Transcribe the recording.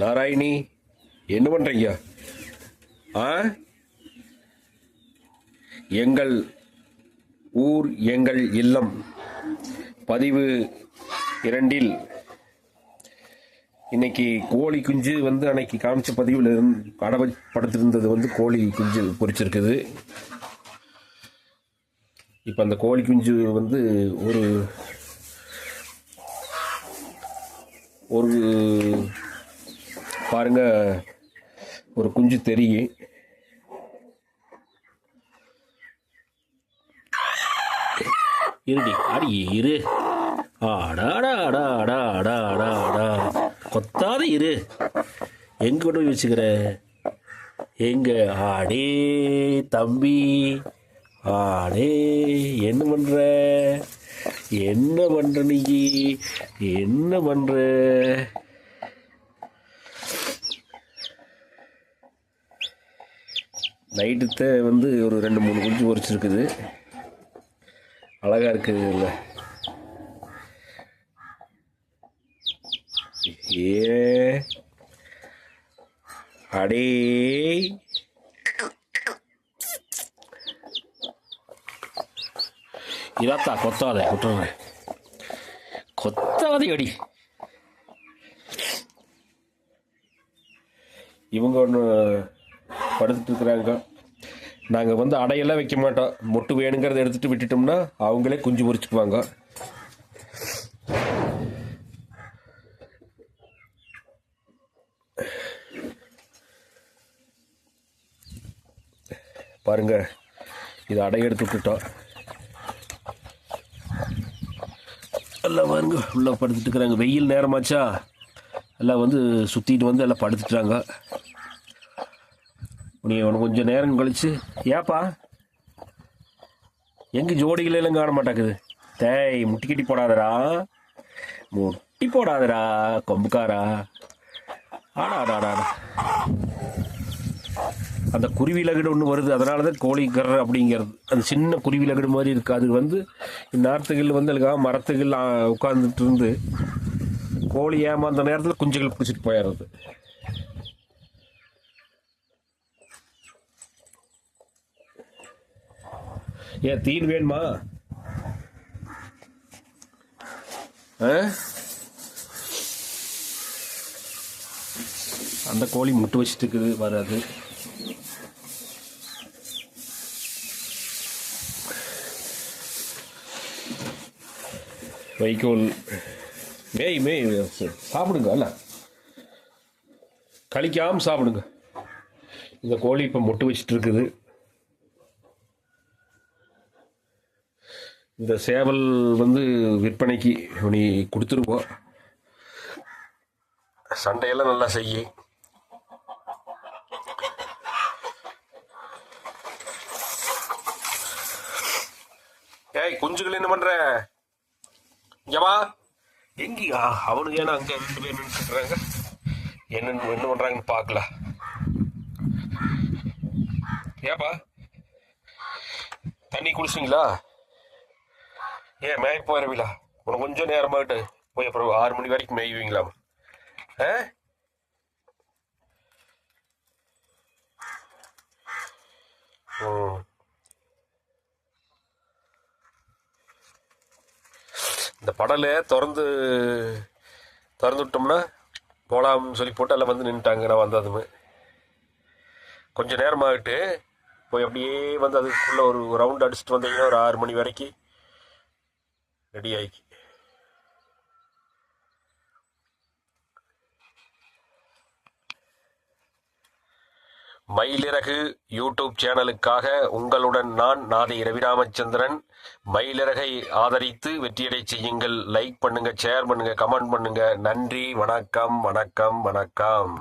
நாராயணி என்ன பண்றீங்க? ஆ? எங்கள் ஊர் எங்கள் இல்லம். பதிவு இரண்டில் இன்னைக்கு கோழி குஞ்சு வந்து அன்னைக்கு காமிச்ச பதிவில் இருந்து வந்து கோழி குஞ்சு பொரிச்சிருக்குது இப்போ அந்த கோழி குஞ்சு வந்து ஒரு ஒரு பாருங்க ஒரு குஞ்சு தெரியும் இருடி அடி இரு. ஆடாடா அடா அடா அடா அடா அடா கொத்தாத இரு. எங்க கொண்டு போய் வச்சுக்கிற? எங்க? ஆடே தம்பி. ஆடே என்ன பண்ற? என்ன பண்ற நீ? என்ன பண்ற? நைட்டு வந்து ஒரு ரெண்டு மூணு குஞ்சு பொரிச்சிருக்குது. அழகா இருக்குது இல்லை ஏ. அடே. இதாத்தா கொத்தாத விட்டுறேன் கொத்தாத அடி. இவங்க ஒன்று படுத்துட்டு இருக்கிறாங்க நாங்கள் வந்து அடையெல்லாம் வைக்க மாட்டோம். மொட்டு வேணுங்கிறத எடுத்துகிட்டு விட்டுட்டோம்னா அவங்களே குஞ்சு பொறிச்சுக்குவாங்க. பாருங்க இது அடை எடுத்து விட்டுட்டோம். எல்லாம் பாருங்க உள்ள படுத்துட்டு இருக்கிறாங்க வெயில் நேரமாச்சா? எல்லாம் வந்து சுற்றிட்டு வந்து எல்லாம் படுத்துட்டாங்க நீ உனக்கு கொஞ்சம் நேரம் கழிச்சு ஏப்பா? எங்க ஜோடிகளெல்லாம் காண மாட்டாக்குது தேய் முட்டி கட்டி போடாதடா. முட்டி போடாதடா கொம்புக்காரா. ஆடா ஆடா ஆடா அந்த குருவி லகடு ஒன்று வருது. அதனால தான் கோழிக்கர் அப்படிங்கிறது. அந்த சின்ன குருவி லகடு மாதிரி இருக்குது அது வந்து இந்நேரத்துகள் வந்து அதுக்காக மரத்துகள் உட்காந்துட்டு இருந்து கோழி ஏமாந்த நேரத்தில் குஞ்சுகள் பிடிச்சிட்டு போயிடுறது. ஏன் தீன் வேணுமா? அந்த கோழி முட்டை வச்சுட்டு இருக்குது வராது. வைக்கோல். மேய் மேய் சாப்பிடுங்க அல்ல கழிக்காம சாப்பிடுங்க. இந்த கோழி இப்போ முட்டை வச்சுட்டு இருக்குது. இந்த சேவல் வந்து விற்பனைக்கு நீ கொடுத்துருவோம். சண்டையெல்லாம் நல்லா செய்யி. ஏய் குஞ்சுகள் என்ன பண்ற? ஜவா எங்கயா? அவனுக்கு ஏன்னா அங்க ரெண்டு பேர் நின்றுறாங்க என்ன என்ன பண்றாங்கன்னு பார்க்கல. ஏப்பா தண்ணி குடிச்சிங்களா ஏன் மேய் போயிடுவீங்களா உனக்கு கொஞ்சம் நேரமாகிட்டு போய் அப்புறம் ஆறு மணி வரைக்கும் மேய்வீங்களாம். ஆ? இந்த படலை திறந்து திறந்து விட்டோம்னா போகலாம்னு சொல்லி போட்டு எல்லாம் வந்து நின்றுட்டாங்க நான் வந்ததுமே. கொஞ்சம் நேரமாகிட்டு போய் அப்படியே வந்து அதுக்குள்ளே ஒரு ரவுண்ட் அடிச்சுட்டு வந்தீங்கன்னா ஒரு ஆறு மணி வரைக்கும் ரெடி ஆகி மயிலிறகு யூடியூப் சேனலுக்காக உங்களுடன் நான் நாதை ரவிராமச்சந்திரன். மயிலிறகை ஆதரித்து வெற்றியடை செய்யுங்கள். லைக் பண்ணுங்க ஷேர் பண்ணுங்க கமெண்ட் பண்ணுங்க. நன்றி வணக்கம் வணக்கம் வணக்கம்.